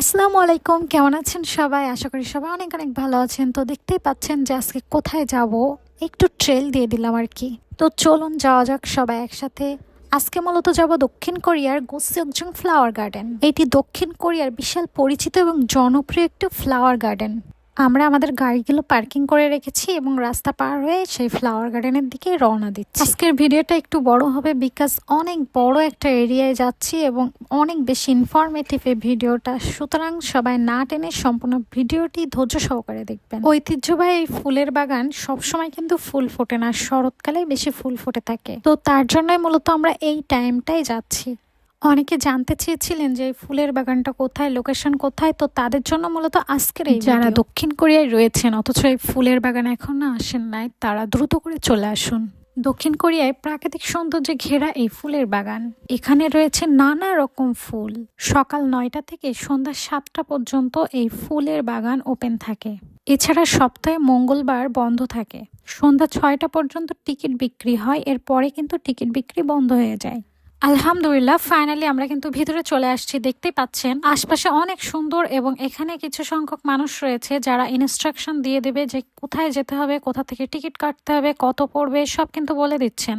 আসসালামু আলাইকুম, কেমন আছেন সবাই? আশা করি সবাই অনেক অনেক ভালো আছেন। তো দেখতেই পাচ্ছেন যে আজকে কোথায় যাব, একটু ট্রেল দিয়ে দিলাম আর কি। তো চলুন যাওয়া যাক সবাই একসাথে। আজকে মূলত যাব দক্ষিণ কোরিয়ার গোসিয়কজং ফ্লাওয়ার গার্ডেন। এটি দক্ষিণ কোরিয়ার বিশাল পরিচিত এবং জনপ্রিয় একটি ফ্লাওয়ার গার্ডেন। আমরা আমাদের গাড়িগুলো পার্কিং করে রেখেছি এবং রাস্তা পার হয়ে সেই ফ্লাওয়ার গার্ডেনের দিকে রওনা দিচ্ছি। আজকের ভিডিওটা একটু বড় হবে বিকজ অনেক বড় একটা এরিয়ায় যাচ্ছি এবং অনেক বেশি ইনফরমেটিভ এই ভিডিওটা। সুতরাং সবাই না টেনে সম্পূর্ণ ভিডিওটি ধৈর্য সহকারে দেখবেন। ঐতিহ্যবাহী এই ফুলের বাগান সবসময় কিন্তু ফুল ফোটে না শরৎকালে বেশি ফুল ফুটে থাকে। তো তার জন্যই মূলত আমরা এই টাইমটাই যাচ্ছি। অনেকে জানতে চেয়েছিলেন যে এই ফুলের বাগানটা কোথায় লোকেশন কোথায়? তো তাদের জন্য মূলত আজকের এই যারা দক্ষিণ কোরিয়ায় রয়েছেন অথচ এই ফুলের বাগান এখনও আসেন নাই তারা দ্রুত করে চলে আসুন। দক্ষিণ কোরিয়ায় প্রাকৃতিক সৌন্দর্যে ঘেরা এই ফুলের বাগান। এখানে রয়েছে নানা রকম ফুল। সকাল নয়টা থেকে সন্ধ্যা সাতটা পর্যন্ত এই ফুলের বাগান ওপেন থাকে। এছাড়া সপ্তাহে মঙ্গলবার বন্ধ থাকে। সন্ধ্যা ছয়টা পর্যন্ত টিকিট বিক্রি হয় এরপরে কিন্তু টিকিট বিক্রি বন্ধ হয়ে যায়। আলহামদুলিল্লাহ ফাইনালি আমরা কিন্তু ভিতরে চলে আসছি দেখতে পাচ্ছেন। আশপাশে অনেক সুন্দর এবং এখানে কিছু সংখ্যক মানুষ রয়েছে যারা ইনস্ট্রাকশন দিয়ে দেবে যে কোথায় যেতে হবে, কোথা থেকে টিকিট কাটতে হবে, কত পড়বে, সব কিন্তু বলে দিচ্ছেন।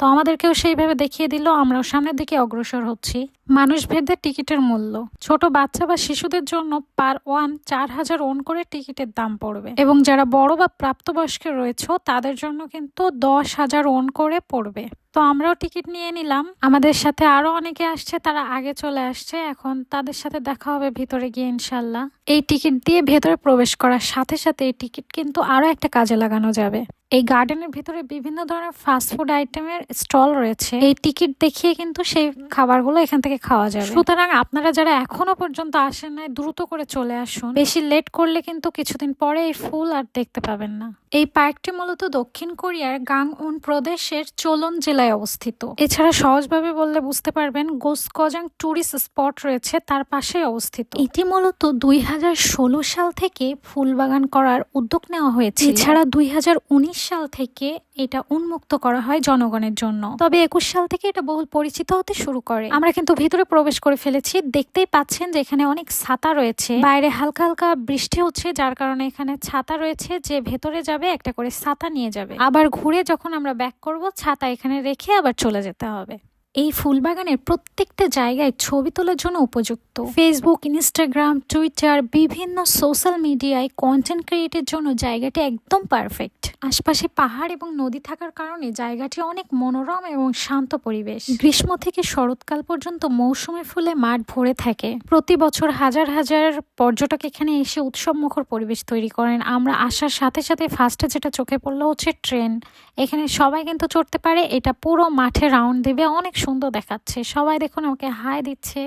তো আমাদেরকেও সেইভাবে দেখিয়ে দিল, আমরাও সামনের দিকে অগ্রসর হচ্ছি। মানুষ ভেদে টিকিটের মূল্য। ছোট বাচ্চা বা শিশুদের জন্য পার ওয়ান চার হাজার ওন করে টিকিটের দাম পড়বে। এবং যারা বড় বা প্রাপ্তবয়স্ক রয়েছে, তাদের জন্য কিন্তু দশ হাজার ওন করে পড়বে। তো আমরাও টিকিট নিয়ে নিলাম। আমাদের সাথে আরও অনেকে আসছে, তারা আগে চলে আসছে। এখন তাদের সাথে দেখা হবে ভিতরে গিয়ে ইনশাল্লাহ এই টিকিট দিয়ে ভেতরে প্রবেশ করার সাথে সাথে এই টিকিট কিন্তু আরও একটা কাজে লাগানো যাবে। এই গার্ডেনের ভিতরে বিভিন্ন ধরনের ফাস্ট ফাস্টফুড আইটেমের স্টল রয়েছে। এই টিকিট দেখিয়ে কিন্তু সেই খাবারগুলো এখান থেকে খাওয়া যাবে। সুতরাং আপনারা যারা এখনও পর্যন্ত আসেন নাই, দ্রুত করে চলে আসুন। বেশি লেট করলে কিন্তু কিছুদিন পরে এই ফুল আর দেখতে পাবেন না। এই পার্কটি মূলত দক্ষিণ কোরিয়ার গাংউন প্রদেশের চোলন জেলায় অবস্থিত। এছাড়া সহজভাবে বললে বুঝতে পারবেন, গোসকজাং ট্যুরিস্ট স্পট রয়েছে তার পাশে অবস্থিত। এটি মূলত দুই হাজার ষোলো সাল থেকে ফুল বাগান করার উদ্যোগ নেওয়া হয়েছে। এছাড়া দুই হাজার উনিশ সাল থেকে এটা উন্মুক্ত করা হয় জনগণের জন্য। তবে একুশ সাল থেকে এটা বহুল পরিচিত হতে শুরু করে। আমরা কিন্তু ভিতরে প্রবেশ করে ফেলেছি। দেখতেই পাচ্ছেন যে এখানে অনেক ছাতা রয়েছে। বাইরে হালকা হালকা বৃষ্টি হচ্ছে, যার কারণে এখানে ছাতা রয়েছে যে ভেতরে যাবে একটা করে ছাতা নিয়ে যাবে। আবার ঘুরে যখন আমরা ব্যাক করব, ছাতা এখানে রেখে আবার চলে যেতে হবে। এই ফুলবাগানের প্রত্যেকটা জায়গায় ছবি তোলার জন্য উপযুক্ত। ফেসবুক ইনস্টাগ্রাম টুইটার বিভিন্ন সোশ্যাল মিডিয়ায় কন্টেন্ট ক্রিয়েটের জন্য জায়গাটি একদম পারফেক্ট আশপাশে পাহাড় এবং নদী থাকার কারণে জায়গাটি অনেক মনোরম এবং শান্ত পরিবেশ। গ্রীষ্ম থেকে শরৎকাল পর্যন্ত মৌসুমী ফুলে মাঠ ভরে থাকে। প্রতি বছর হাজার হাজার পর্যটক এখানে এসে উৎসব মুখর পরিবেশ তৈরি করেন। আমরা আসার সাথে সাথে ফার্স্টে যেটা চোখে পড়ল হচ্ছে ট্রেন এখানে সবাই কিন্তু চড়তে পারে। এটা পুরো মাঠে রাউন্ড দেবে। অনেক সুন্দর দেখাচ্ছে। সবাই দেখুন আমাকে হাই দিচ্ছে।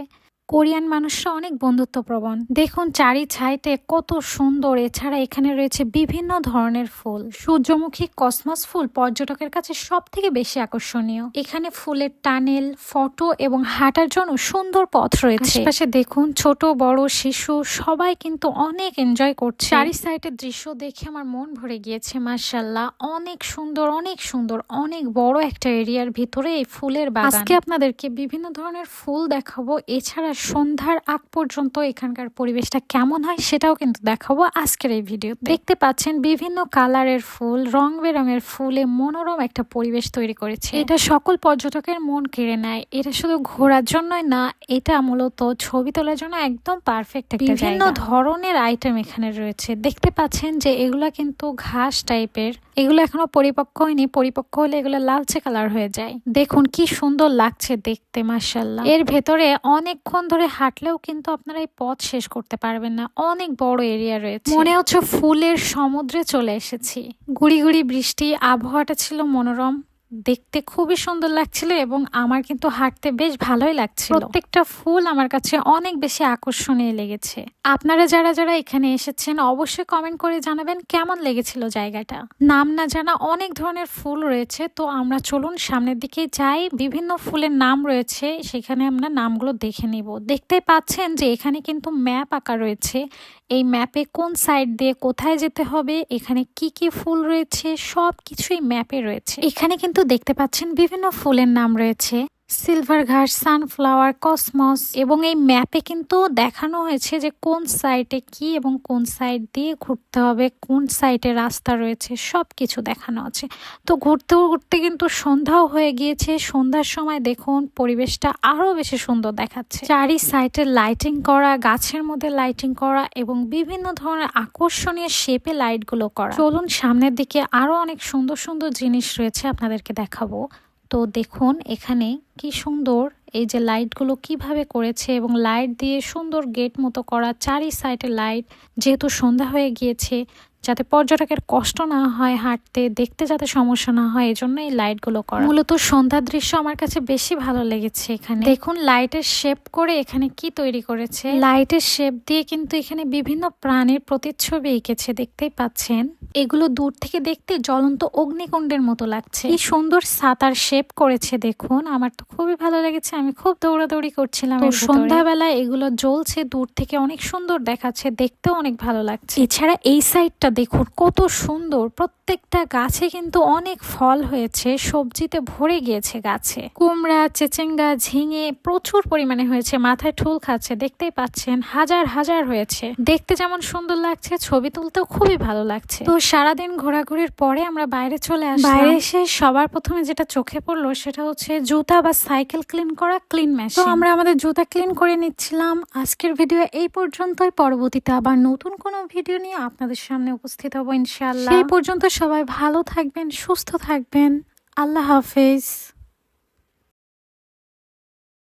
কোরিয়ান মানুষরা অনেক বন্ধুত্বপ্রবণ। দেখুন চারি ছাইতে কত সুন্দর, এছাড়া এখানে রয়েছে বিভিন্ন ধরনের ফুল। সূর্যমুখী কসমস ফুল পর্যটকের কাছে সব থেকে বেশি আকর্ষণীয়। এখানে ফুলের টানেল, ফটো এবং হাঁটার জন্য সুন্দর পথ রয়েছে। আশেপাশে দেখুন ছোট, বড়, শিশু, সবাই কিন্তু অনেক এনজয় করছে। চারি সাইডের দৃশ্য দেখে আমার মন ভরে গিয়েছে মার্শাল্লাহ অনেক সুন্দর অনেক সুন্দর, অনেক বড় একটা এরিয়ার ভিতরে এই ফুলের বাগান। আজকে আপনাদেরকে বিভিন্ন ধরনের ফুল দেখাবো, এছাড়া সন্ধ্যার আগ পর্যন্ত এখানকার পরিবেশটা কেমন হয় সেটাও কিন্তু দেখাবো আজকের এই ভিডিও দেখতে পাচ্ছেন বিভিন্ন কালারের ফুল রং বেরঙের ফুলে মনোরম একটা পরিবেশ তৈরি করেছে। এটা সকল পর্যটকের মন কেড়ে নেয়। এটা শুধু ঘোরার জন্যই না এটা মূলত ছবি তোলার জন্য একদম পারফেক্ট একটা বিভিন্ন ধরনের আইটেম এখানে রয়েছে। দেখতে পাচ্ছেন যে এগুলা কিন্তু ঘাস টাইপের এগুলো এখনও পরিপক্ক হয়নি। পরিপক্ক হলে এগুলো লালচে কালার হয়ে যায়। দেখুন কি সুন্দর লাগছে দেখতে মার্শাল্লাহ এর ভেতরে অনেকক্ষণ ধরে হাঁটলেও কিন্তু আপনারা এই পথ শেষ করতে পারবেন না। অনেক বড় এরিয়া রয়েছে। মনে হচ্ছে ফুলের সমুদ্রে চলে এসেছি। গুড়ি গুড়ি বৃষ্টি, আবহাওয়াটা ছিল মনোরম। দেখতে খুবই সুন্দর লাগছিল এবং আমার কিন্তু হাঁটতে বেশ ভালোই লাগছিল। প্রত্যেকটা ফুল আমার কাছে অনেক বেশি আকর্ষণীয় লেগেছে। আপনারা যারা যারা এখানে এসেছেন, অবশ্যই কমেন্ট করে জানাবেন কেমন লেগেছিল জায়গাটা। নাম না জানা অনেক ধরনের ফুল রয়েছে, তো আমরা চলুন সামনের দিকে যাই। বিভিন্ন ফুলের নাম রয়েছে, সেখানে আমরা নামগুলো দেখে নিব। দেখতে পাচ্ছেন যে এখানে কিন্তু ম্যাপ আঁকা রয়েছে। এই ম্যাপে কোন সাইড দিয়ে কোথায় যেতে হবে, এখানে কি কি ফুল রয়েছে সব কিছুই ম্যাপে রয়েছে। এখানে কিন্তু দেখতে পাচ্ছেন বিভিন্ন ফুলের নাম রয়েছে। সিলভার ঘাস, সানফ্লাওয়ার, কসমস এবং এই ম্যাপে কিন্তু দেখানো হয়েছে যে কোন সাইডে কি এবং কোন সাইড দিয়ে ঘুরতে হবে, কোন সাইডে রাস্তা রয়েছে সব কিছু দেখানো আছে। তো ঘুরতে ঘুরতে কিন্তু সন্ধ্যাও হয়ে গিয়েছে। সন্ধ্যার সময় দেখুন পরিবেশটা আরও বেশি সুন্দর দেখাচ্ছে। চারি সাইডে লাইটিং করা, গাছের মধ্যে লাইটিং করা এবং বিভিন্ন ধরনের আকর্ষণীয় শেপে লাইটগুলো করা। চলুন সামনের দিকে আরও অনেক সুন্দর সুন্দর জিনিস রয়েছে আপনাদেরকে দেখাবো। তো দেখুন এখানে কি সুন্দর এই যে লাইটগুলো কীভাবে করেছে এবং লাইট দিয়ে সুন্দর গেট মতো করা, চারি সাইডে লাইট যেহেতু সন্ধ্যা হয়ে গিয়েছে যাতে পর্যটকের কষ্ট না হয় হাঁটতে দেখতে যাতে সমস্যা না হয় এজন্য এই লাইটগুলো করা। মূলত সন্ধ্যার দৃশ্য আমার কাছে বেশি ভালো লেগেছে এখানে। দেখুন লাইটের শেপ করে এখানে কি তৈরি করেছে। লাইটের শেপ দিয়ে কিন্তু এখানে বিভিন্ন প্রাণীর প্রতিচ্ছবি এঁকেছে দেখতেই পাচ্ছেন। এগুলো দূর থেকে দেখতে জ্বলন্ত অগ্নিকুণ্ডের মতো লাগছে। এই সুন্দর সাতার শেপ করেছে দেখুন। আমার তো খুবই ভালো লেগেছে আমি খুব দৌড়াদৌড়ি করছিলাম সন্ধ্যাবেলা এগুলো জ্বলছে দূর থেকে অনেক সুন্দর দেখাচ্ছে দেখতেও অনেক ভালো লাগছে। এছাড়া এই সাইডটা দেখুন কত সুন্দর। প্রত্যেকটা গাছে কিন্তু অনেক ফল হয়েছে সবজিতে ভরে গিয়েছে গাছে। কুমড়া চেচেঙ্গা ঝিঙে প্রচুর পরিমাণে হয়েছে মাথায় ঠুল খাচ্ছে দেখতেই পাচ্ছেন হাজার হাজার হয়েছে। দেখতে যেমন সুন্দর লাগছে ছবি তুলতেও খুবই ভালো লাগছে। তো সারাদিন ঘোরাঘুরির পরে আমরা বাইরে চলে আসি বাইরে এসে সবার প্রথমে যেটা চোখে পড়ল সেটা হচ্ছে জুতা বা সাইকেল ক্লিন করা ক্লিন মেশিন। তো আমরা আমাদের জুতা ক্লিন করে নিচ্ছিলাম। আজকের ভিডিও এই পর্যন্তই। পরবর্তীতে আবার নতুন কোনো ভিডিও নিয়ে আপনাদের সামনে উপস্থিত হব ইনশাআল্লাহ। সেই পর্যন্ত সবাই ভালো থাকবেন সুস্থ থাকবেন। আল্লাহ হাফেজ।